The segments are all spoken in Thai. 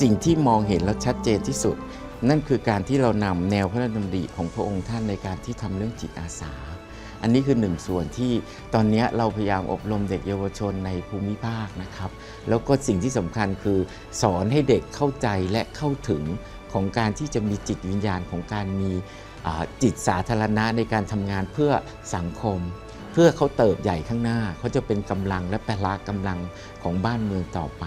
สิ่งที่มองเห็นแล้วชัดเจนที่สุด นั่นคือการที่เรานำแนวพระราชดำริของพระองค์ท่านในการที่ทำเรื่องจิตอาสา อันนี้คือหนึ่งส่วนที่ตอนนี้เราพยายามอบรมเด็กเยาวชนในภูมิภาคนะครับ แล้วก็สิ่งที่สำคัญคือสอนให้เด็กเข้าใจและเข้าถึงของการที่จะมีจิตวิญญาณของการมีจิตสาธารณะในการทำงานเพื่อสังคม เพื่อเขาเติบใหญ่ข้างหน้าเขาจะเป็นกำลังและพละกำลังของบ้านเมืองต่อไป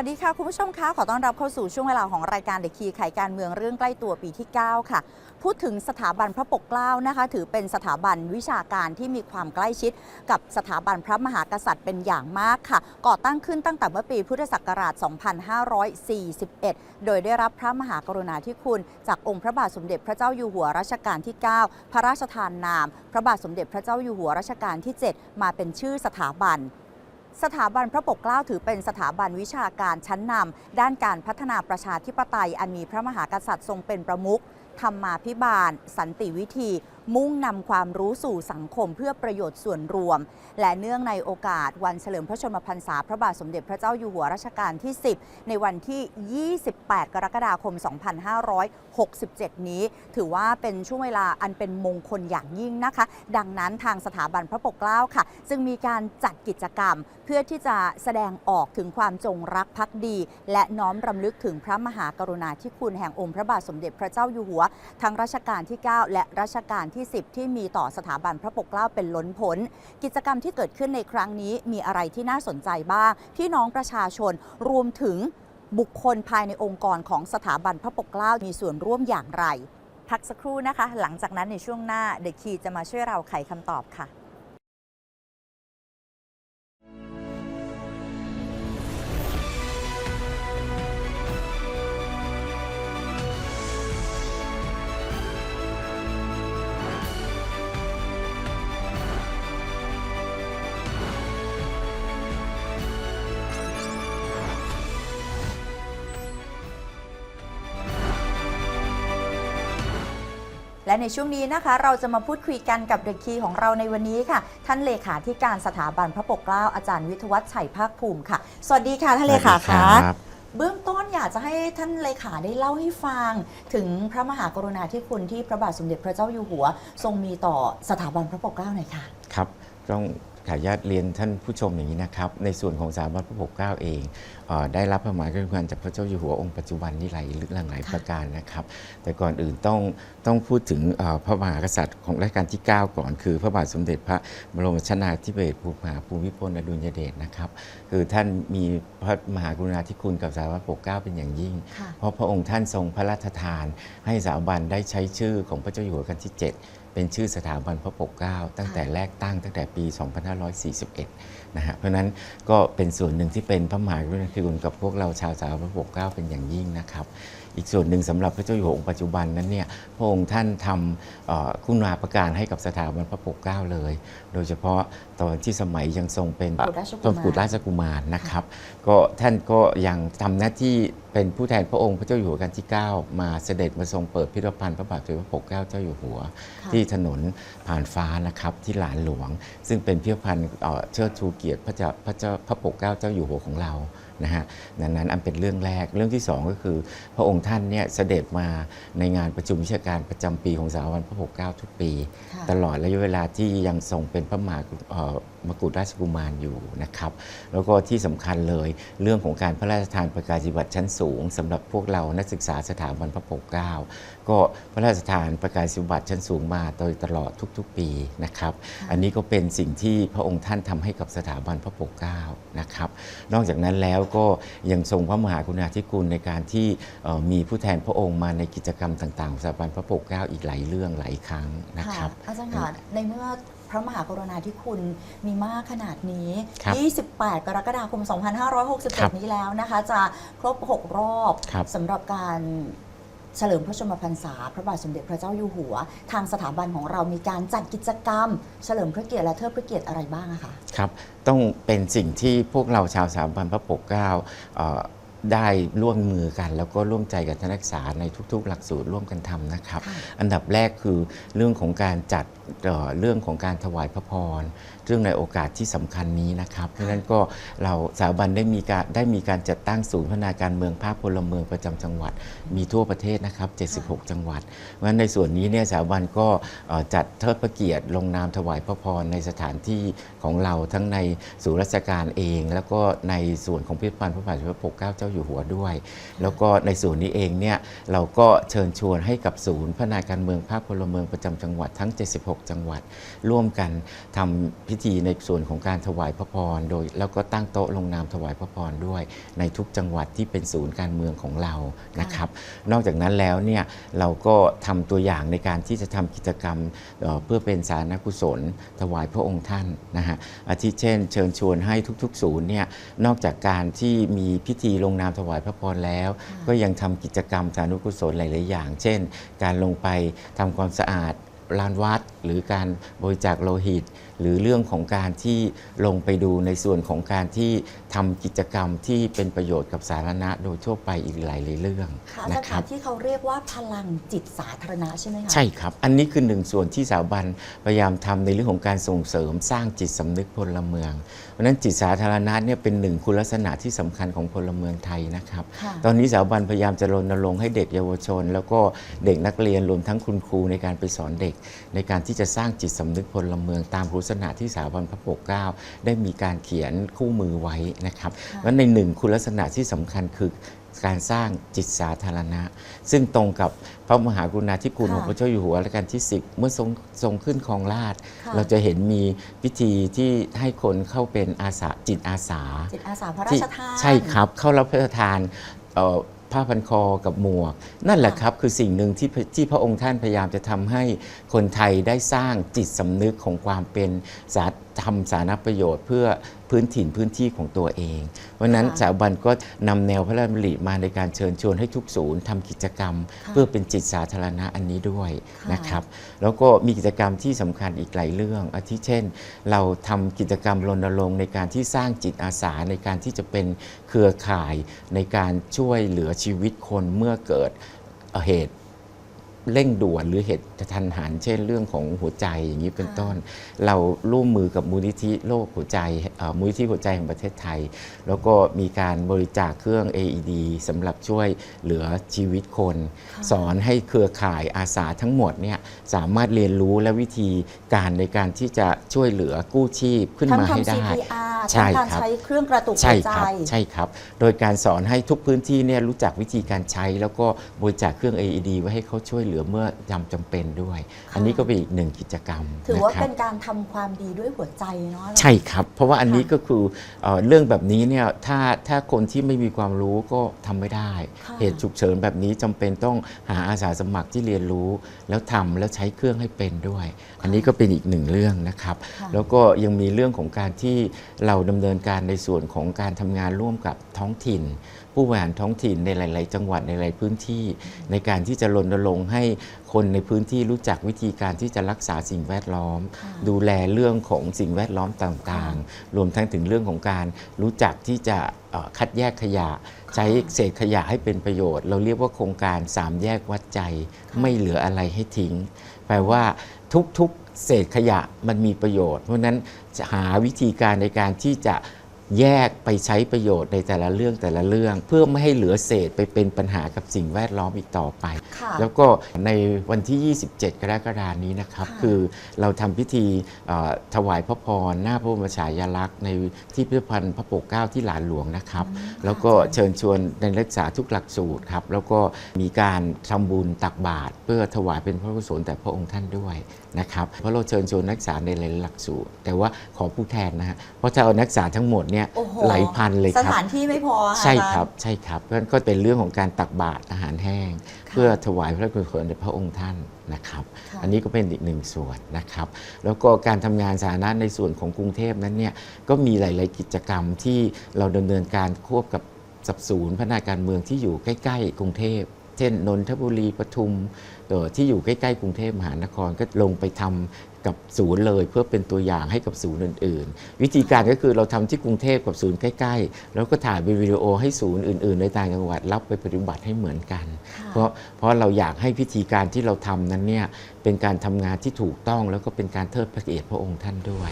วัสดีค่ะ คุณผู้ชมคะขอต้อนรับเข้าสู่ช่วงเวลาของรายการเด็กคีไขการเมืองเรื่องใกล้ตัวปีที่ 9 ค่ะ พูดถึงสถาบันพระปกเกล้านะคะ ถือเป็นสถาบันวิชาการที่มีความใกล้ชิด กับสถาบันพระมหากษัตริย์เป็นอย่างมากค่ะ ก่อตั้งขึ้นตั้งแต่เมื่อปีพุทธศักราช 2541 โดยได้รับพระมหากรุณาธิคุณ จากองค์พระบาทสมเด็จพระเจ้าอยู่หัวรัชกาลที่ 9 พระราชทานนาม พระบาทสมเด็จพระเจ้าอยู่หัวรัชกาลที่ 7 มาเป็นชื่อสถาบัน สถาบันพระปกเกล้าถือเป็นสถาบันวิชาการชั้นนำด้านการพัฒนาประชาธิปไตยอันมีพระมหากษัตริย์ทรงเป็นประมุขธรรมาพิบาล สันติวิธี มุ่งนำความรู้สู่สังคมเพื่อประโยชน์ส่วนรวม และเนื่องในโอกาสวันเฉลิมพระชนมพรรษา พระบาทสมเด็จพระเจ้าอยู่หัวรัชกาลที่ 10 ในวันที่ 28 กรกฎาคม 2567 นี้ ถือว่าเป็นช่วงเวลาอันเป็นมงคลอย่างยิ่งนะคะ ดังนั้นทางสถาบันพระปกเกล้าค่ะ จึงมีการจัดกิจกรรม เพื่อที่จะแสดงออกถึงความจงรักภักดี และน้อมรำลึกถึงพระมหากรุณาธิคุณแห่งองค์พระบาทสมเด็จพระเจ้าอยู่หัว ทั้งรัชกาลที่ 9 และรัชกาลที่ที่ 10 ที่มีต่อสถาบันพระปกเกล้าเป็นล้นพ้น กิจกรรมที่เกิดขึ้นในครั้งนี้มีอะไรที่น่าสนใจบ้างพี่น้องประชาชนรวมถึงบุคคลภายในองค์กรของสถาบันพระปกเกล้ามีส่วนร่วมอย่างไร พักสักครู่นะคะ หลังจากนั้นในช่วงหน้าเด็กคีจะมาช่วยเราไขคำตอบค่ะ และในช่วงนี้นะคะ เราจะมาพูดคุยกันกับเด็กคีของเราในวันนี้ค่ะ ท่านเลขาธิการสถาบันพระปกเกล้าอาจารย์วิทยวัฒน์ชัยภาคภูมิค่ะ สวัสดีค่ะท่านเลขาสวัสดีคะรับเบื้องต้นอยากจะให้ท่านเลขาได้เล่าให้ฟัง ถึงพระมหากรุณาธิคุณที่พระบาทสมเด็จพระเจ้าอยู่หัว ทรงมีต่อสถาบันพระปกเกล้าหน่อยค่ะ ครับต้อง ขออนุญาตเรียนท่านผู้ชมอย่างนี้นะครับ ในส่วนของสถาบันพระปกเกล้าเองเออได้รับพระมหากรุณาธิคุณจากพระเจ้าอยู่หัวองค์ปัจจุบันนี่หลายเรื่องหลายประการนะครับ แต่ก่อนอื่นต้องต้องพูดถึงเอ่อพระมหากษัตริย์ของรัชกาลที่ 9 ก่อนคือพระบาทสมเด็จพระบรมชนากธิเบศรภูมิพลภูมิพลอดุลยเดชนะครับคือท่านมีพระมหากรุณาธิคุณกับสถาบันพระปกเกล้าเป็นอย่างยิ่ง ค่ะ เพราะพระองค์ท่านทรงพระราชทาน ให้สถาบันได้ใช้ชื่อของพระเจ้าอยู่หัวรัชกาลที่ 7 เป็นชื่อสถาบันพระปกเกล้าตั้งแต่แรกตั้งตั้งแต่ปี 2541 นะฮะเพราะฉะนั้นก็เป็นส่วนหนึ่งที่เป็นพระมหากรุณาธิคุณกับพวกเราชาวสถาบันพระปกเกล้าเป็นอย่างยิ่งนะครับ อีกส่วนหนึ่งสำหรับพระเจ้าอยู่หัวองค์ปัจจุบันนั้นเนี่ยพระองค์ท่านทำเอ่อคุณาประการให้กับสถาบันพระปกเกล้าเลย โดยเฉพาะ ตอนที่สมัยยังทรงเป็นกุฎราชกุมารทรงกุฎราชกุมารนะครับ ก็ท่านก็ยังทำหน้าที่เป็นผู้แทนพระองค์พระเจ้าอยู่หัวกันที่ 9 มาเสด็จมาทรงเปิดพิพิธภัณฑ์พระบาทสมเด็จพระปกเกล้าเจ้าอยู่หัวค่ะที่ถนนผ่านฟ้านะครับที่หลานหลวง ซึ่งเป็นพิพิธภัณฑ์เอ่อเชิดชูเกียรติพระเจ้าพระเจ้าพระปกเกล้าเจ้าอยู่หัวของเรานะฮะนั้นนั้นอันเป็นเรื่องแรกเรื่องที่สองก็คือ พระองค์ท่านเนี่ยเสด็จมาในงานประชุมวิชาการประจำปีของสถาบันพระปกเกล้าทุกปีค่ะตลอดระยะเวลาที่ยังทรงเป็นพระมหากรุเอ่อ มกุฎราชกุมารอยู่นะครับ แล้วก็ที่สำคัญเลยเรื่องของการพระราชทานประกาศนียบัตรชั้นสูงสำหรับพวกเรานักศึกษาสถาบันพระปกเกล้าก็พระราชทานประกาศนียบัตรชั้นสูงมาโดยตลอดทุกๆปีนะครับ อันนี้ก็เป็นสิ่งที่พระองค์ท่านทำให้กับสถาบันพระปกเกล้านะครับ นอกจากนั้นแล้วก็ยังทรงพระมหากรุณาธิคุณในการที่เอ่อมีผู้แทนพระองค์มาในกิจกรรมต่างๆของสถาบันพระปกเกล้าอีกหลายเรื่องหลายครั้งนะครับอาจารย์ค่ะในเมื่อ พระมหากรุณาธิคุณมีมากขนาดนี้ ครับ28 กรกฎาคม ครับ2567 นี้แล้วนะคะ จะครบ 6 รอบครับ สำหรับการเฉลิมพระชนมพรรษา พระบาทสมเด็จพระเจ้าอยู่หัว ทางสถาบันของเรามีการจัดกิจกรรม เฉลิมพระเกียรติและเทิดพระเกียรติอะไรบ้างอะคะ ครับ ต้องเป็นสิ่งที่พวกเราชาวสถาบันพระปกเกล้าเอ่อ ได้ร่วมมือกัน แล้วก็ร่วมใจกับนักศึกษาในทุก ๆ หลักสูตรร่วมกันทำนะครับค่ะอันดับแรกคือเรื่องของการจัดเอ่อเรื่องของการถวายพระพร เรื่องในโอกาสที่สำคัญนี้นะครับเพราะฉะนั้นก็เราสถาบันได้มีการได้มีการจัดตั้งศูนย์พัฒนาการเมืองภาคพลเมืองประจำจังหวัด มีทั่วประเทศนะครับ 76 จังหวัดเพราะฉะนั้นในส่วนนี้เนี่ยสถาบันก็จัดเทิดพระเกียรติลงนามถวายพระพรในสถานที่ของเราทั้งในศูนย์ราชการเอง แล้วก็ในส่วนของพิพิธภัณฑ์พระบาทสมเด็จพระปกเกล้าเจ้าอยู่หัวด้วย แล้วก็ในส่วนนี้เองเนี่ยเราก็เชิญชวนให้กับศูนย์พัฒนาการเมืองภาคพลเมืองประจำจังหวัดทั้ง 76 จังหวัด ร่วมกันทำพิธีในส่วนของการถวายพระพรโดย แล้วก็ตั้งโต๊ะลงนามถวายพระพรด้วย ในทุกจังหวัดที่เป็นศูนย์การเมืองของเรานะครับ นอกจากนั้นแล้วเนี่ยเราก็ทำตัวอย่างในการที่จะทำกิจกรรมเอ่อเพื่อเป็นสาธารณกุศล ถวายพระองค์ท่านนะฮะอาทิเช่น เชิญชวนให้ทุกๆ ศูนย์เนี่ยนอกจากการที่มีพิธีลงนามถวายพระพรแล้ว ก็ยังทำกิจกรรมสาธารณกุศลหลายๆอย่าง เช่น การลงไปทำความสะอาดลานวัดหรือการบริจาคโลหิต หรือเรื่องของการที่ลงไปดูในส่วนของการที่ทำกิจกรรมที่เป็นประโยชน์กับสาธารณะโดยทั่วไปอีกหลายๆเรื่องค่ะนะสคถารันบที่เขาเรียกว่าพลังจิตสาธารณะใช่ไหมคะใช่ครับ อันนี้คือหนึ่งส่วนที่สถาบันพยายามทำในเรื่องของการส่งเสริมสร้างจิตสำนึกพลเมือง เพราะฉะนั้นจิตสาธารณะเนี่ยเป็นหนึ่งคุณลักษณะที่สำคัญของพลเมืองไทยนะครับ ค่ะ ตอนนี้สถาบันพยายามจะรณรงค์ให้เด็กเยาวชน แล้วก็เด็กนักเรียนรวมทั้งคุณครูในการไปสอนเด็ก ในการที่จะสร้างจิตสำนึกพลเมืองตามคุณลักษณะที่สถาบันพระปกเกล้าได้มีการเขียนคู่มือไว้นะครับค่ะเพราะในหนึ่งคุณลักษณะที่สำคัญคือการสร้างจิตสาธารณะ ซึ่งตรงกับพระมหากรุณาธิคุณค่ะของพระเจ้าอยู่หัวรัชกาลที่ 10 เมื่อทรงทรงขึ้นครองราชย์ค่ะเราจะเห็นมีพิธีที่ให้คนเข้าเป็นอาสาจิตอาสาจิตอาสาพระราที่ชทานใช่ครับเข้ารับพระราชทานเอ่อ ผ้าพันคอกับหมวก นั่นแหละค่ะครับคือสิ่งหนึ่งที่พระที่พระองค์ท่านพยายามจะทำให้คนไทยได้สร้างจิตสำนึกของความเป็นสา ทำสาธารณประโยชน์เพื่อพื้นถิ่นพื้นที่ของตัวเองเพราะฉะนั้นค่ะสถาบันก็นำแนวพระราชดำริมาในการเชิญชวนให้ทุกศูนย์ทำกิจกรรมค่ะเพื่อเป็นจิตสาธารณะอันนี้ด้วยค่ะนะครับ แล้วก็มีกิจกรรมที่สำคัญอีกหลายเรื่อง อาทิเช่น เราทำกิจกรรมรณรงค์ในการที่สร้างจิตอาสาในการที่จะเป็นเครือข่ายในการช่วยเหลือชีวิตคนเมื่อเกิดเอ่อเหตุ เร่งด่วนหรือเหตุกระทันหันเช่นเรื่องของหัวใจอย่างนี้เป็นค่ะต้น เราร่วมมือกับมูลนิธิโรคหัวใจเอ่อมูลนิธิหัวใจแห่งประเทศไทย แล้วก็มีการบริจาคเครื่อง AED สำหรับช่วยเหลือชีวิตคนค่ะสอนให้เครือข่ายอาสาทั้งหมดเนี่ยสามารถเรียนรู้และวิธีการในการที่จะช่วยเหลือกู้ชีพขึ้นทั้งมาให้ทำได้ CPR ใช่ทั้งการครับใช้เครื่องกระตุกใช่หัวใจครับใช่ครับ โดยการสอนให้ทุกพื้นที่เนี่ยรู้จักวิธีการใช้แล้วก็บริจาคเครื่อง AED ไว้ให้เขาช่วยเหลือเมื่อจำจำเป็นด้วยค่ะอันนี้ก็เป็นอีกหนึ่งกิจกรรมถือว่านะครับเป็นการทำความดีด้วยหัวใจเนาะใช่ครับ เพราะว่าอันนี้ค่ะก็คือเอ่อเรื่องแบบนี้เนี่ยถ้าถ้าคนที่ไม่มีความรู้ก็ทำไม่ได้ค่ะเหตุฉุกเฉินแบบนี้จำเป็นต้องหาอาสาสมัครที่เรียนรู้ แล้วทำแล้วใช้เครื่องให้เป็นด้วย อันนี้ก็เป็นอีกหนึ่งเรื่องนะครับค่ะแล้วก็ยังมีเรื่องของการที่เราดำเนินการในส่วนของการทำงานร่วมกับท้องถิ่น ผู้บริหารท้องถิ่นในหลาย ๆ จังหวัดในหลายพื้นที่ ในการที่จะรณรงค์ให้คนในพื้นที่รู้จักวิธีการที่จะรักษาสิ่งแวดล้อมค่ะดูแลเรื่องของสิ่งแวดล้อมต่างๆ รวมทั้งถึงเรื่องของการรู้จักที่จะเอ่อคัดแยกขยะ ใช้เศษขยะให้เป็นประโยชน์ เราเรียกว่าโครงการสามแยกวัดใจ ไม่เหลืออะไรให้ทิ้ง แปลว่าทุกๆเศษขยะมันมีประโยชน์ เพราะฉะนั้นจะหาวิธีการในการที่จะ แยกไปใช้ประโยชน์ในแต่ละเรื่องแต่ละเรื่อง เพื่อไม่ให้เหลือเศษไปเป็นปัญหากับสิ่งแวดล้อมอีกต่อไปค่ะแล้วก็ในวันที่ 27 กรกฎานี้นะครับค่ะคือเราทำพิธีเอ่อถวายพระพรหน้าพระบรมฉายาลักษณ์ในที่พิพิธภัณฑ์พระปกเกล้าที่หลานหลวงนะครับอืมแล้วก็ค่ะเชิญชวนในนักศึกษาทุกหลักสูตรครับแล้วก็มีการทำบุญตักบาตรเพื่อถวายเป็นพระกุศลแต่พระองค์ท่านด้วยนะครับเพราะเราเชิญชวนนักศึกษาในหลายๆหลักสูตร แต่ว่าขอผู้แทนนะฮะเพราะถ้าเอานักศึกษาทั้งหมดเนี่ยโอ้โหหลายพันเลยสครับ ถานที่ไม่พอค่ะใช่อาจาย์ครับใช่ครับเพราะฉะนั้นก็เป็นเรื่องของการตักบาตรอาหารแห้ง ค่ะเพื่อถวายพระกุศลแด่พระองค์ท่านนะครับ ค่ะ อันนี้ก็เป็นอีกหนึ่งส่วนนะครับ แล้วก็การทำงานสาธารณะในส่วนของกรุงเทพนั้นเนี่ยก็มีหลาย ๆ กิจกรรมที่เราดำเนินการควบกับสับศูนย์พัฒนาการเมืองที่อยู่ใกล้ ๆ กรุงเทพ เช่นนนทบุรีปทุมเอ่อที่อยู่ใกล้ๆกรุงเทพมหานครก็ลงไปทำกับศูนย์เลยเพื่อเป็นตัวอย่างให้กับศูนย์อื่น ๆ วิธีการก็คือเราทำที่กรุงเทพกับศูนย์ใกล้ ๆ แล้วก็ถ่ายเป็นวิดีโอให้ศูนย์อื่น ๆ ในต่างจังหวัดรับไปปฏิบัติให้เหมือนกัน เพราะเพราะเราอยากให้พิธีการที่เราทำนั้นเนี่ยเป็นการทำงานที่ถูกต้องแล้วก็เป็นการเทิดพระเกียรติพระองค์ท่านด้วย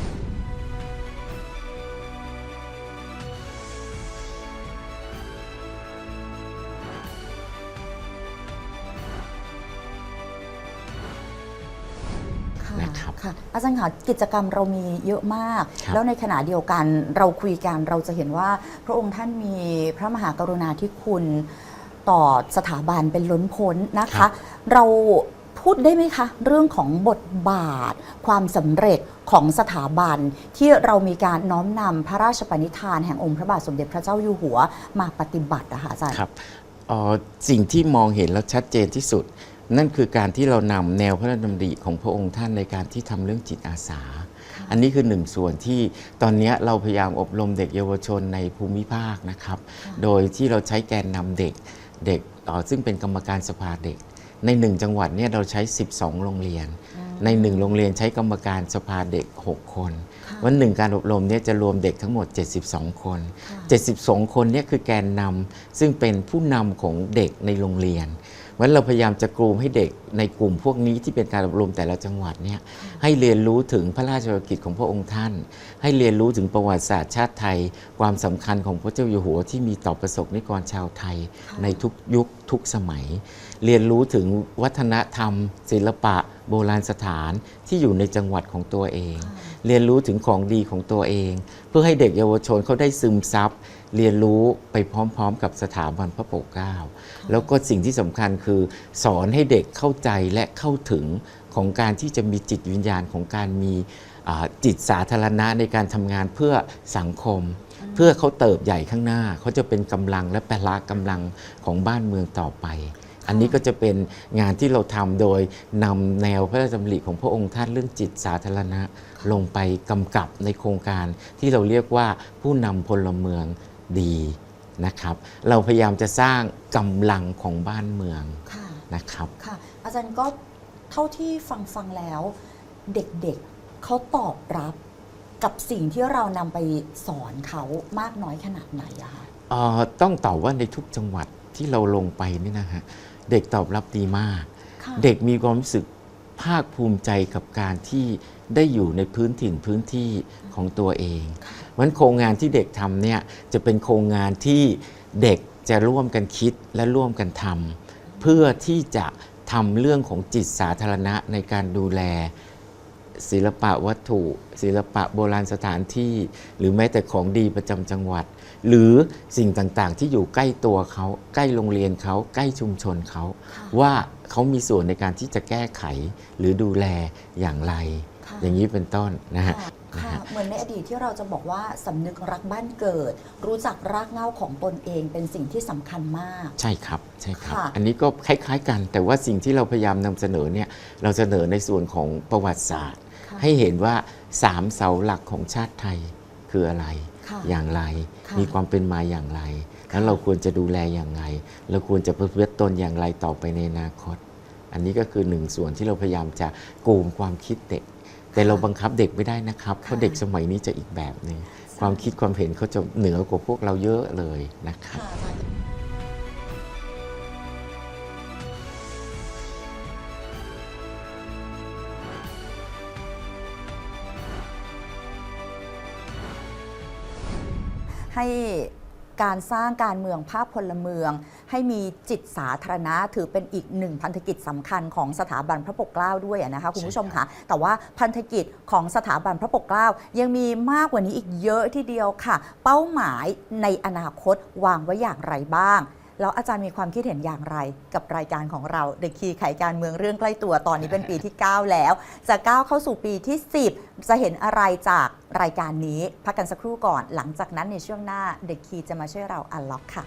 จารย์ค่ะกิจกรรมเรามีเยอะมากครับแล้วในขณะเดียวกันเราคุยกันเราจะเห็นว่าพระองค์ท่านมีพระมหากรุณาธิคุณต่อสถาบันเป็นล้นพ้นนะครัคะบเราพูดได้ไหมคะ เรื่องของบทบาท ความสำเร็จของสถาบัน ที่เรามีการน้อมนำพระราชปณิธานแห่งองค์พระบาทสมเด็จพระเจ้าอยู่หัวมาปฏิบัตินะคะอาจารย์ครับเอ่อสิ่งที่มองเห็นแล้วชัดเจนที่สุด นั่นคือการที่เรานำแนวพระราชดำริของพระองค์ท่านในการที่ทำเรื่องจิตอาสา อันนี้คือหนึ่งส่วนที่ตอนนี้เราพยายามอบรมเด็กเยาวชนในภูมิภาคนะครับ โดยที่เราใช้แกนนำเด็กเด็กเอ่อซึ่งเป็นกรรมการสภาเด็ก ในหนึ่งจังหวัดเนี่ยเราใช้ 12 โรงเรียน ในหนึ่งโรงเรียนใช้กรรมการสภาเด็ก 6 คนวันหนึ่งการอบรมเนี่ยจะรวมเด็กทั้งหมด 72 คน 72 คนเนี่ยคือแกนนำซึ่งเป็นผู้นำของเด็กในโรงเรียน วันเราพยายามจะกลุ่มให้เด็กในกลุ่มพวกนี้ที่เป็นการอบรมแต่ละจังหวัดเนี่ยให้เรียนรู้ถึงพระราชกิจของพระองค์ท่าน ให้เรียนรู้ถึงประวัติศาสตร์ชาติไทย ความสำคัญของพระเจ้าอยู่หัวที่มีต่อประสบนิกรชาวไทยในทุกยุคทุกสมัย เรียนรู้ถึงวัฒนธรรม ศิลปะ โบราณสถานที่อยู่ในจังหวัดของตัวเอง เรียนรู้ถึงของดีของตัวเอง เพื่อให้เด็กเยาวชนเขาได้ซึมซับ เรียนรู้ไปพร้อมๆ กับสถาบันพระปกเกล้าแล้วก็สิ่งที่สำคัญคือ สอนให้เด็กเข้าใจและเข้าถึงของการที่จะมีจิตวิญญาณของการมีอ่าจิตสาธารณะในการทำงานเพื่อสังคม เพื่อเขาเติบใหญ่ข้างหน้า เขาจะเป็นกำลังและพละกำลังของบ้านเมืองต่อไปอันนี้ก็จะเป็นงานที่เราทำโดยนำแนวพระราชดำริของพระองค์ท่านเรื่องจิตสาธารณะ ลงไปกำกับในโครงการที่เราเรียกว่าผู้นำพลเมือง ดีนะครับ เราพยายามจะสร้างกำลังของบ้านเมืองค่ะนะครับค่ะ อาจารย์ก็เท่าที่ฟังฟังแล้ว เด็กๆเขาตอบรับกับสิ่งที่เรานำไปสอนเขามากน้อยขนาดไหนอะคะเอ่อต้องตอบว่าในทุกจังหวัดที่เราลงไปนี่นะฮะเด็กตอบรับดีมาก ค่ะ เด็กมีความรู้สึก ภาคภูมิใจกับการที่ได้อยู่ในพื้นถิ่นพื้นที่ของตัวเองวันโครงงานที่เด็กทำเนี่ยจะเป็นโครงงานที่เด็กจะร่วมกันคิดและร่วมกันทำเพื่อที่จะทำเรื่องของจิตสาธารณะในการดูแล ศิลปะวัตถุ ศิลปะโบราณสถานที่ หรือแม้แต่ของดีประจำจังหวัด หรือสิ่งต่างๆ ที่อยู่ใกล้ตัวเขา ใกล้โรงเรียนเขา ใกล้ชุมชนเขา ว่า เขามีส่วนในการที่จะแก้ไขหรือดูแลอย่างไร ค่ะอย่างนี้เป็นต้นนะฮะค่ะนะค่ะฮะ เหมือนในอดีตที่เราจะบอกว่าสำนึกรักบ้านเกิด รู้จักรากเหง้าของตนเองเป็นสิ่งที่สำคัญมาก ใช่ครับใช่ครับ ค่ะ อันนี้ก็คล้ายๆกัน แต่ว่าสิ่งที่เราพยายามนำเสนอเนี่ยเราเสนอในส่วนของประวัติศาสตร์ ค่ะให้เห็นว่าสามเสาหลักของชาติไทยคืออะไร ค่ะ อย่างไร ค่ะ มีความเป็นมาอย่างไรค่ะ แล้วเราควรจะดูแลอย่างไรเราควรจะประพฤติตนอย่างไรต่อไปในอนาคต อันนี้ก็คือหนึ่งส่วนที่เราพยายามจะโกงความคิดเด็ก แต่เราบังคับเด็กไม่ได้นะครับเพราะเด็กสมัยนี้จะอีกแบบหนึ่งความคิดความเห็นเขาจะเหนือกว่าพวกเราเยอะเลยนะครับค่ะอาจารย์ให้ การสร้างการเมืองภาพพลเมือง ให้มีจิตสาธารณะถือเป็นอีกหนึ่งพันธกิจสำคัญของสถาบันพระปกเกล้าด้วยอะนะคะคุณผู้ชมคะแต่ว่าพันธกิจของสถาบันพระปกเกล้ายังมีมากกว่านี้อีกเยอะทีเดียวค่ะ เป้าหมายในอนาคตวางไว้อย่างไรบ้าง แล้วอาจารย์มีความคิดเห็นอย่างไรกับรายการของเราเด็กคีไขการเมืองเรื่องใกล้ตัวตอนนี้เป็นปีที่ 9 แล้ว จะก้าวเข้าสู่ปีที่ 10 จะเห็นอะไรจากรายการนี้ พักกันสักครู่ก่อน หลังจากนั้นในช่วงหน้าเด็กคีจะมาช่วยเราอันล็อกค่ะ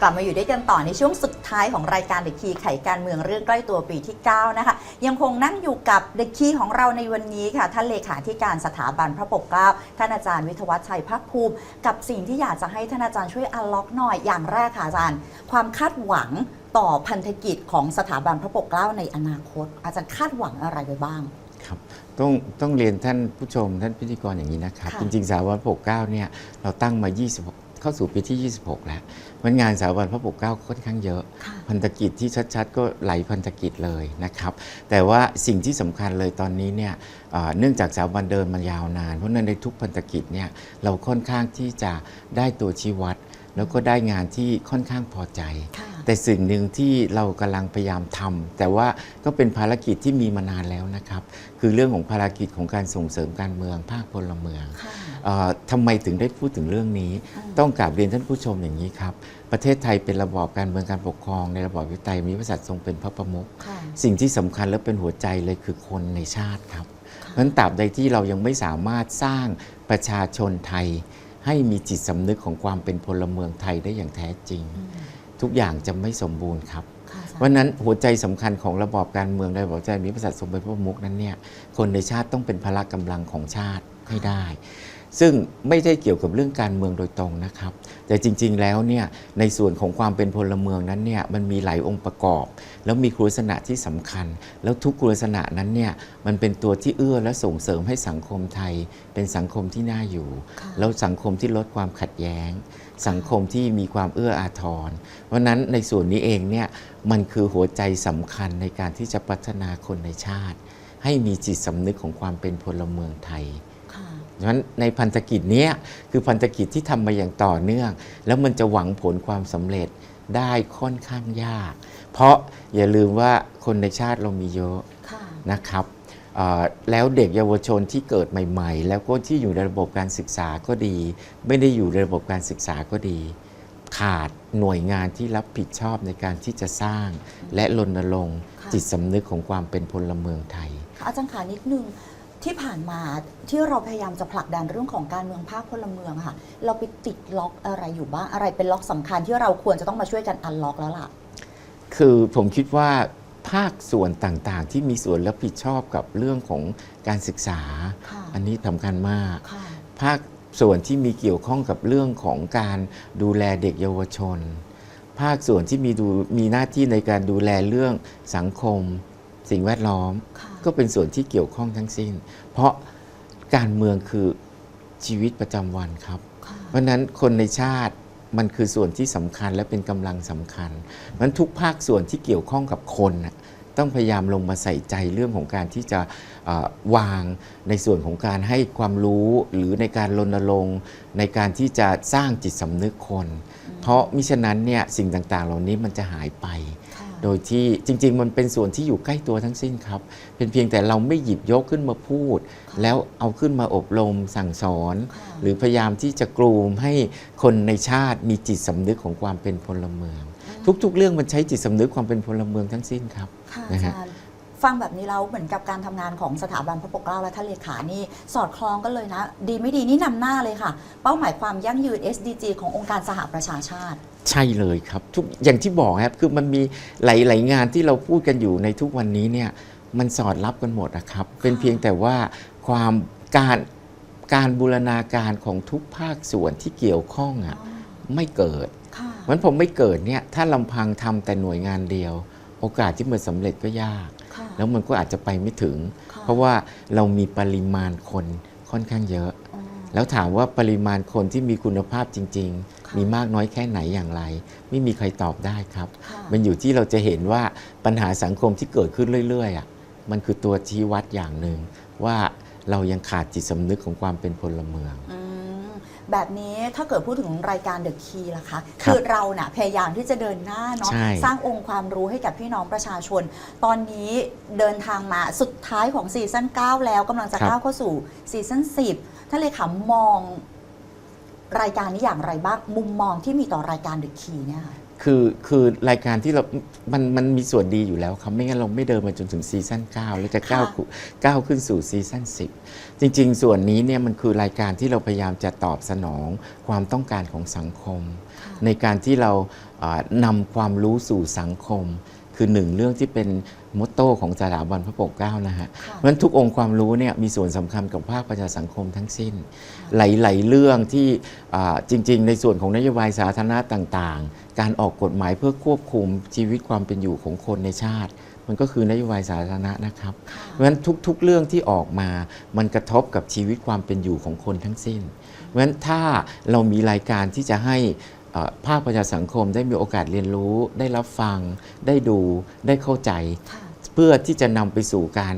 กลับมาอยู่ด้วยกันต่อในช่วงสุดท้ายของรายการเด็กคีไขการเมืองเรื่องใกล้ตัวปีที่ 9 นะคะ ยังคงนั่งอยู่กับเด็กคีของเราในวันนี้ค่ะ ท่านเลขาธิการสถาบันพระปกเกล้าท่านอาจารย์วิทยวัฒชัยภาคภูมิ กับสิ่งที่อยากจะให้ท่านอาจารย์ช่วยอันล็อกหน่อยอย่างแรกค่ะอาจารย์ ความคาดหวังต่อพันธกิจของสถาบันพระปกเกล้าในอนาคต อาจารย์คาดหวังอะไรไว้บ้างครับต้องต้องเรียนท่านผู้ชมท่านพิธีกรอย่างนี้นะครับค่ะจริงๆสถาบันพระปกเกล้าเนี่ยเราตั้งมา 26 เข้าสู่ปีที่ 26 แล้วมันงานสถาบันพระปกเกล้าค่อนข้างเยอะค่ะพันธกิจที่ชัดๆ ก็หลายพันธกิจเลยนะครับ แต่ว่าสิ่งที่สำคัญเลยตอนนี้เนี่ยเอ่อเนื่องจากสถาบันเดินมายาวนาน เพราะฉะนั้นในทุกพันธกิจเนี่ยเราค่อนข้างที่จะได้ตัวชี้วัด แล้วก็ได้งานที่ค่อนข้างพอใจค่ะ แต่สิ่งหนึ่งที่เรากำลังพยายามทำแต่ว่าก็เป็นภารกิจที่มีมานานแล้วนะครับ คือเรื่องของภารกิจของการส่งเสริมการเมืองภาคพลเมืองค่ะเอ่อทำไมถึงได้พูดถึงเรื่องนี้อืมต้องกราบเรียนท่านผู้ชมอย่างนี้ครับ ประเทศไทยเป็นระบอบการเมืองการปกครอง ในระบอบวิไตยมีพระสัตว์ทรงเป็นพระประมุขค่ะสิ่งที่สำคัญและเป็นหัวใจเลยคือคนในชาติครับเพราะฉะนั้นตราบใดที่เรายังไม่สามารถสร้างประชาชนไทย ให้มีจิตสำนึกของความเป็นพลเมืองไทยได้อย่างแท้จริงอืม ทุกอย่างจะไม่สมบูรณ์ครับค่ะอาจารย์เพราะฉะนั้นหัวใจสำคัญของระบอบการเมืองในระบอบใจมีพระสัตว์ทรงเป็นพระประมุขนั้นเนี่ยคนในชาติต้องเป็นพละกำลังของชาติให้ได้ ซึ่งไม่ได้เกี่ยวกับเรื่องการเมืองโดยตรงนะครับ แต่จริงๆแล้วเนี่ยในส่วนของความเป็นพลเมืองนั้นเนี่ยมันมีหลายองค์ประกอบ แล้วมีคุณลักษณะที่สำคัญ แล้วทุกคุณลักษณะนั้นเนี่ยมันเป็นตัวที่เอื้อและส่งเสริมให้สังคมไทย เป็นสังคมที่น่าอยู่ค่ะแล้วสังคมที่ลดความขัดแย้ง สังคมที่มีความเอื้ออาทร เพราะฉะนั้นในส่วนนี้เองเนี่ยมันคือหัวใจสำคัญในการที่จะพัฒนาคนในชาติ ให้มีจิตสำนึกของความเป็นพลเมืองไทยค่ะเพราะฉะนั้นในพันธกิจเนี้ยคือพันธกิจที่ทำมาอย่างต่อเนื่อง แล้วมันจะหวังผลความสำเร็จได้ค่อนข้างยาก เพราะอย่าลืมว่าคนในชาติเรามีเยอะค่ะนะครับเอ่อ แล้วเด็กเยาวชนที่เกิดใหม่ ๆ แล้วก็ที่อยู่ในระบบการศึกษาก็ดี ไม่ได้อยู่ในระบบการศึกษาก็ดี ขาดหน่วยงานที่รับผิดชอบในการที่จะสร้าง และรณรงค์ค่ะจิตสำนึกของความเป็นพลเมืองไทยค่ะอาจารย์ขานิดนึงที่ผ่านมาที่เราพยายามจะผลักดันเรื่องของการเมืองภาคพลเมืองอะค่ะ เราไปติดล็อกอะไรอยู่บ้างอะไรเป็นล็อกสำคัญที่เราควรจะต้องมาช่วยกันอันล็อกแล้วล่ะ คือผมคิดว่า ภาคส่วนต่างๆ ที่มีส่วนรับผิดชอบกับเรื่องของการศึกษาค่ะอันนี้สำคัญมากค่ะภาคส่วนที่มีเกี่ยวข้องกับเรื่องของการดูแลเด็กเยาวชน ภาคส่วนที่มีดูมีหน้าที่ในการดูแลเรื่องสังคม สิ่งแวดล้อมค่ะก็เป็นส่วนที่เกี่ยวข้องทั้งสิ้น เพราะการเมืองคือชีวิตประจำวันครับค่ะเพราะฉะนั้นคนในชาติ มันคือส่วนที่สำคัญและเป็นกำลังสำคัญมันทุกภาคส่วนที่เกี่ยวข้องกับคนนะต้องพยายามลงมาใส่ใจเรื่องของการที่จะวางในส่วนของการให้ความรู้หรือในการรณรงค์ในการที่จะสร้างจิตสำนึกคน เพราะมิฉะนั้นเนี่ยสิ่งต่างๆ เหล่านี้มันจะหายไป โดยที่จริง ๆ มันเป็นส่วนที่อยู่ใกล้ตัวทั้งสิ้นครับ เป็นเพียงแต่เราไม่หยิบยกขึ้นมาพูดค่ะแล้วเอาขึ้นมาอบรมสั่งสอนค่ะหรือพยายามที่จะกลูมให้คนในชาติมีจิตสำนึกของความเป็นพลเมือง ทุก ๆ เรื่องมันใช้จิตสำนึกความเป็นพลเมืองทั้งสิ้นครับค่ะนะอาฮะจารย์ฟังแบบนี้แล้วเหมือนกับการทำงานของสถาบันพระปกเกล้าและท่านเลขานี่สอดคล้องกันเลยนะ ดีไม่ดีนี่นำหน้าเลยค่ะ เป้าหมายความยั่งยืน SDG ขององค์การสหประชาชาติ ใช่เลยครับทุกอย่างที่บอกครับคือมันมีหลายๆงานที่เราพูดกันอยู่ในทุกวันนี้เนี่ยมันสอดรับกันหมดนะครับ เป็นเพียงแต่ว่าความการการบูรณาการของทุกภาคส่วนที่เกี่ยวข้องอะไม่เกิดค่ะมันผมไม่เกิดเนี่ยถ้าลำพังทำแต่หน่วยงานเดียว โอกาสที่มันสำเร็จก็ยากค่ะแล้วมันก็อาจจะไปไม่ถึงค่เพราะว่าเรามีปริมาณคนค่อนข้างเยอะอืมแล้วถามว่าปริมาณคนที่มีคุณภาพจริงค่ะๆ มีมากน้อยแค่ไหนอย่างไร ไม่มีใครตอบได้ครับค่ะมันอยู่ที่เราจะเห็นว่าปัญหาสังคมที่เกิดขึ้นเรื่อยๆอะมันคือตัวชี้วัดอย่างหนึ่งว่าเรายังขาดจิตสำนึกของความเป็นพลเมืองอืมแบบนี้ถ้าเกิดพูดถึงรายการเดอะคีล่ะคะครับคือเราน่ะพยายามที่จะเดินหน้าเนาะใช่สร้างองค์ความรู้ให้กับพี่น้องประชาชน ตอนนี้เดินทางมาสุดท้ายของซีซั่น9แล้วกำลังจะก้าวเข้าสู่ซีซั่น10ท่านเลยค่ะมอง รายการนี้อย่างไรบ้างมุมมองที่มีต่อรายการเดอะคีเนี่ยค่ะ คือคือรายการที่เรา มันมันมีส่วนดีอยู่แล้วครับไม่งั้นเราไม่เดินมาจนถึงซีซั่น9 แล้วจะก้าวค่ะ ก้าวขึ้นสู่ซีซั่น10 จริง ๆ ส่วนนี้เนี่ยมันคือรายการที่เราพยายามจะตอบสนองความต้องการของสังคม ในการที่เราอ่านำความรู้สู่สังคม คือหนึ่งเรื่องที่เป็นมอตโต้ของสถาบันพระปกเกล้านะฮะค่ะเพราะฉะนั้นทุกองค์ความรู้เนี่ยมีส่วนสำคัญกับภาคประชาสังคมทั้งสิ้น หลาย ๆ เรื่องที่อ่าจริง ๆ ในส่วนของนโยบายสาธารณะต่าง ๆ การออกกฎหมายเพื่อควบคุมชีวิตความเป็นอยู่ของคนในชาติ มันก็คือนโยบายสาธารณะนะครับ เพราะฉะนั้นทุก ๆ เรื่องที่ออกมา มันกระทบกับชีวิตความเป็นอยู่ของคนทั้งสิ้น เพราะฉะนั้นถ้าเรามีรายการที่จะให้เอ่อภาคประชาสังคมได้มีโอกาสเรียนรู้ ได้รับฟัง ได้ดูได้เข้าใจค่ะเพื่อที่จะนำไปสู่การ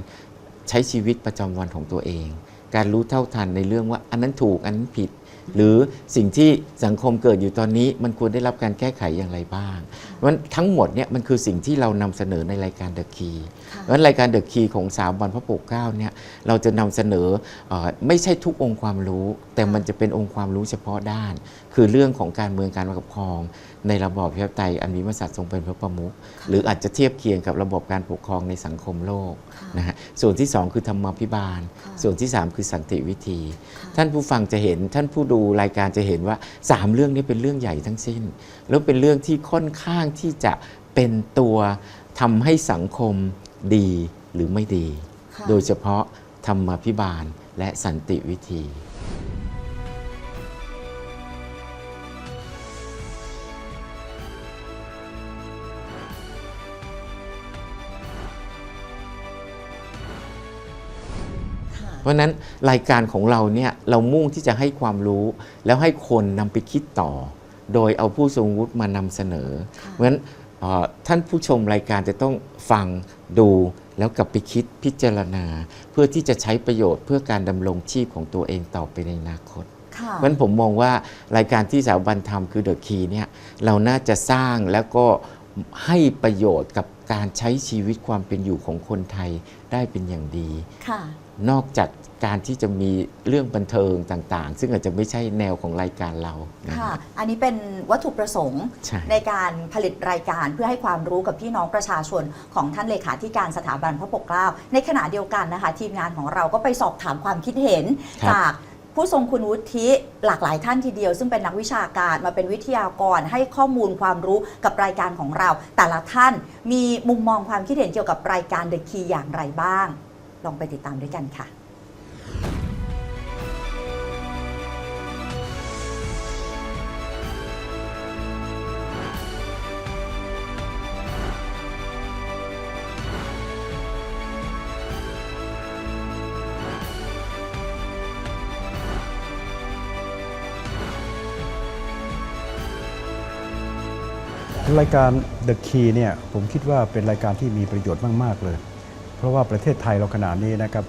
ใช้ชีวิตประจำวันของตัวเอง การรู้เท่าทันในเรื่องว่าอันนั้นถูกอันนั้นผิด หรือสิ่งที่สังคมเกิดอยู่ตอนนี้ มันควรได้รับการแก้ไขอย่างไรบ้างเพราะฉะนั้นทั้งหมดเนี่ยมันคือสิ่งที่เรานำเสนอในรายการ The Key ค่ะเพราะฉะนั้นรายการ The Key ของสามวันพระปกเกล้าเนี่ยเราจะนำเสนอเออไม่ใช่ทุกองค์ความรู้ แต่มันจะเป็นองค์ความรู้เฉพาะด้าน คือเรื่องของการเมืองการปกครอง ในระบอบประชาธิปไตยอันมีมษัตริย์ทรงเป็นพระประมุขหรืออาจจะเทียบเคียงกับระบบการปกครองในสังคมโลกค่ะนะฮะส่วนที่ 2 คือธรรมาภิบาลค่ะส่วนที่ 3 คือสันติวิธีค่ะท่านผู้ฟังจะเห็นท่านผู้ดูรายการจะเห็นว่า 3 เรื่องนี้เป็นเรื่องใหญ่ทั้งสิ้น แล้วเป็นเรื่องที่ค่อนข้างที่จะเป็นตัวทำให้สังคมดีหรือไม่ดีค่ะโดยเฉพาะธรรมาภิบาลและสันติวิธี เพราะฉะนั้นรายการของเราเนี่ยเรามุ่งที่จะให้ความรู้ แล้วให้คนนำไปคิดต่อ โดยเอาผู้ทรงวุฒิมานำเสนอค่ะเพราะฉะนั้นเอ่อท่านผู้ชมรายการจะต้องฟังดูแล้วกลับไปคิดพิจารณา เพื่อที่จะใช้ประโยชน์เพื่อการดำรงชีพของตัวเองต่อไปในอนาคตค่ะเพราะฉะนั้นผมมองว่ารายการที่สถาบันทำคือเดอะคีเนี่ยเราน่าจะสร้างแล้วก็ให้ประโยชน์กับการใช้ชีวิตความเป็นอยู่ของคนไทยได้เป็นอย่างดีค่ะ นอกจากการที่จะมีเรื่องบันเทิงต่างๆ ซึ่งอาจจะไม่ใช่แนวของรายการเรานะค่ะฮะอันนี้เป็นวัตถุประสงค์ใช่ ในการผลิตรายการเพื่อให้ความรู้กับพี่น้องประชาชนของท่านเลขาธิการสถาบันพระปกเกล้า ในขณะเดียวกันนะคะ ทีมงานของเราก็ไปสอบถามความคิดเห็น ครับ จากผู้ทรงคุณวุฒิหลากหลายท่านทีเดียว ซึ่งเป็นนักวิชาการมาเป็นวิทยากรให้ข้อมูลความรู้กับรายการของเรา แต่ละท่านมีมุมมองความคิดเห็นเกี่ยวกับรายการ The Key อย่างไรบ้าง ลองไปติดตามด้วยกันค่ะรายการ The Key เนี่ยผมคิดว่าเป็นรายการที่มีประโยชน์มาก ๆ เลย เพราะว่าประเทศไทยเราขนาดนี้นะครับ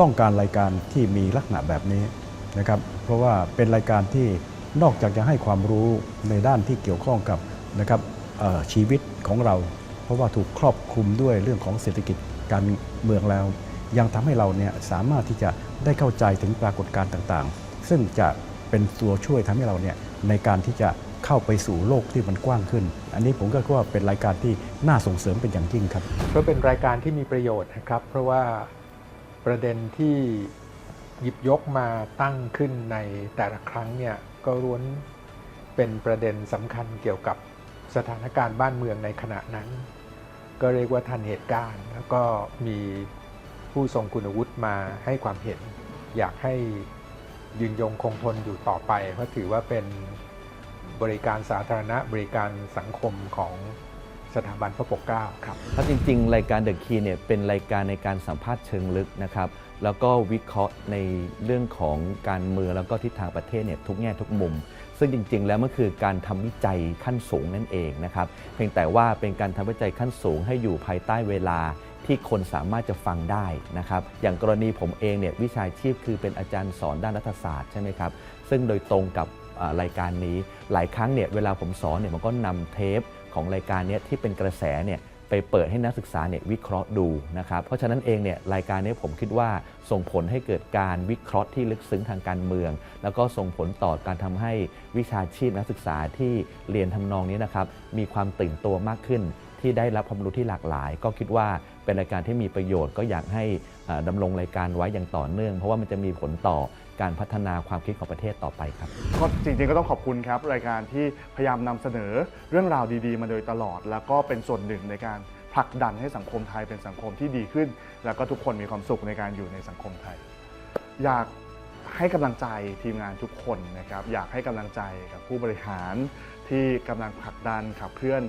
ต้องการรายการที่มีลักษณะแบบนี้นะครับเพราะว่าเป็นรายการที่นอกจากจะให้ความรู้ในด้านที่เกี่ยวข้องกับนะครับชีวิตของเรา เพราะว่าถูกครอบคลุมด้วยเรื่องของเศรษฐกิจการเมืองแล้ว ยังทำให้เราเนี่ยสามารถที่จะได้เข้าใจถึงปรากฏการณ์ต่างๆ ซึ่งจะเป็นตัวช่วยทำให้เราเนี่ยในการที่จะ เข้าไปสู่โลกที่มันกว้างขึ้น อันนี้ผมก็ว่าเป็นรายการที่น่าส่งเสริมเป็นอย่างยิ่งครับก็เป็นรายการที่มีประโยชน์นะครับ เพราะว่าประเด็นที่หยิบยกมาตั้งขึ้นในแต่ละครั้งเนี่ยก็ล้วนเป็นประเด็นสำคัญเกี่ยวกับสถานการณ์บ้านเมืองในขณะนั้น ก็เรียกว่าทันเหตุการณ์ แล้วก็มีผู้ทรงคุณวุฒิมาให้ความเห็น อยากให้ยืนยงคงทนอยู่ต่อไป เพราะถือว่าเป็น บริการสาธารณะบริการสังคมของสถาบันพระปกเกล้าครับเพราะจริง ๆ รายการ The Key เนี่ยเป็นรายการในการสัมภาษณ์เชิงลึกนะครับ แล้วก็วิเคราะห์ในเรื่องของการเมืองแล้วก็ทิศทางประเทศเนี่ยทุกแง่ทุกมุม ซึ่งจริง ๆ แล้วมันคือการทำวิจัยขั้นสูงนั่นเองนะครับ เพียงแต่ว่าเป็นการทำวิจัยขั้นสูงให้อยู่ภายใต้เวลาที่คนสามารถจะฟังได้นะครับ อย่างกรณีผมเองเนี่ยวิชาชีพคือเป็นอาจารย์สอนด้านรัฐศาสตร์ใช่ไหมครับ ซึ่งโดยตรงกับ รายการนี้ หลายครั้งเนี่ยเวลาผมสอนเนี่ยมันก็นำเทปของรายการเนี้ยที่เป็นกระแสเนี่ยไปเปิดให้นักศึกษาเนี่ยวิเคราะห์ดูนะครับ เพราะฉะนั้นเองเนี่ยรายการนี้ผมคิดว่าส่งผลให้เกิดการวิเคราะห์ที่ลึกซึ้งทางการเมือง แล้วก็ส่งผลต่อการทำให้วิชาชีพนักศึกษาที่เรียนทำนองนี้นะครับมีความตื่นตัวมากขึ้น ที่ได้รับความรู้ที่หลากหลาย ก็คิดว่าเป็นรายการที่มีประโยชน์ ก็อยากให้ดำรงรายการไว้อย่างต่อเนื่อง เพราะว่ามันจะมีผลต่อการพัฒนาความคิดของประเทศต่อไปครับก็จริงๆก็ต้องขอบคุณครับ รายการที่พยายามนำเสนอเรื่องราวดีๆ มาโดยตลอด แล้วก็เป็นส่วนหนึ่งในการผลักดันให้สังคมไทยเป็นสังคมที่ดีขึ้น แล้วก็ทุกคนมีความสุขในการอยู่ในสังคมไทย อยากให้กำลังใจทีมงานทุกคนนะครับ อยากให้กำลังใจกับผู้บริหารที่กำลังผลักดันขับเคลื่อน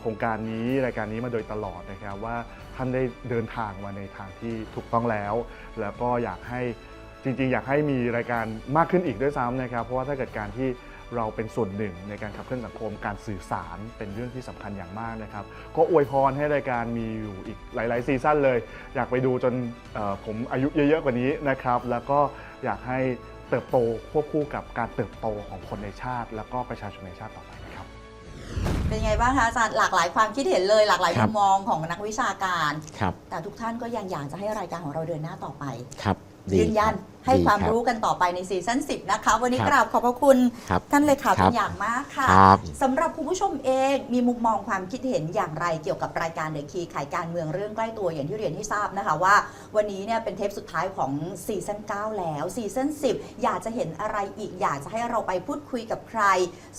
โครงการนี้รายการนี้มาโดยตลอดนะครับว่าท่านได้เดินทางมาในทางที่ถูกต้องแล้ว แล้วก็อยากให้จริง ๆ อยากให้มีรายการมากขึ้นอีกด้วยซ้ำนะครับ เพราะว่าถ้าเกิดการที่เราเป็นส่วนหนึ่งในการขับเคลื่อนสังคมการสื่อสารเป็นเรื่องที่สำคัญอย่างมากนะครับ ก็อวยพรให้รายการมีอยู่อีกหลาย ๆ ซีซั่นเลย อยากไปดูจนผมอายุเยอะ ๆ กว่านี้นะครับ แล้วก็อยากให้เติบโตควบคู่กับการเติบโตของคนในชาติ แล้วก็ประชาชนในชาติต่อไป เป็นไงบ้างคะอาจารย์หลากหลายความคิดเห็นเลยหลากหลายครัมุบมมองของนักวิชาการ ครับ แต่ทุกท่านก็ยังอยากจะให้รายการของเราเดินหน้าต่อไป ครับดียืนยันครับ ให้ดีความบรู้กันต่อไปในซีซั่น10 นะคะ วันนี้ครับกราบขอบพระคุณ ครับท่านเลขาครัเป็บนอย่างมากค่ะครับ สำหรับคุณผู้ชมเองมีมุมมองความคิดเห็นอย่างไรเกี่ยวกับรายการเดอะคีขายการเมืองเรื่องใกล้ตัวอย่างที่เรียนให้ทราบนะคะว่า วันนี้เนี่ยเป็นเทปสุดท้ายของซีซั่น9แล้วซีซั่น10 อยากจะเห็นอะไรอีก อยากจะให้เราไปพูดคุยกับใคร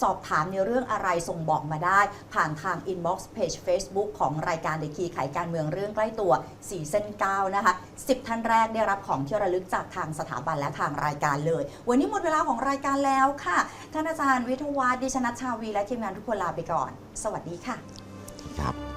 สอบถามในเรื่องอะไรส่งบอกมาได้ ผ่านทางอินบ็อกซ์เพจ Facebook ของรายการเดอะคีขายการเมืองเรื่องใกล้ตัวซีซั่น9นะคะ 10 ท่านแรกได้รับของที่ระลึกจากทางสถาบันและทางรายการเลย วันนี้หมดเวลาของรายการแล้วค่ะ ท่านอาจารย์วิทวัฒน์ดิชนัชชาวีและทีมงานทุกคนลาไปก่อน สวัสดีค่ะ ครับ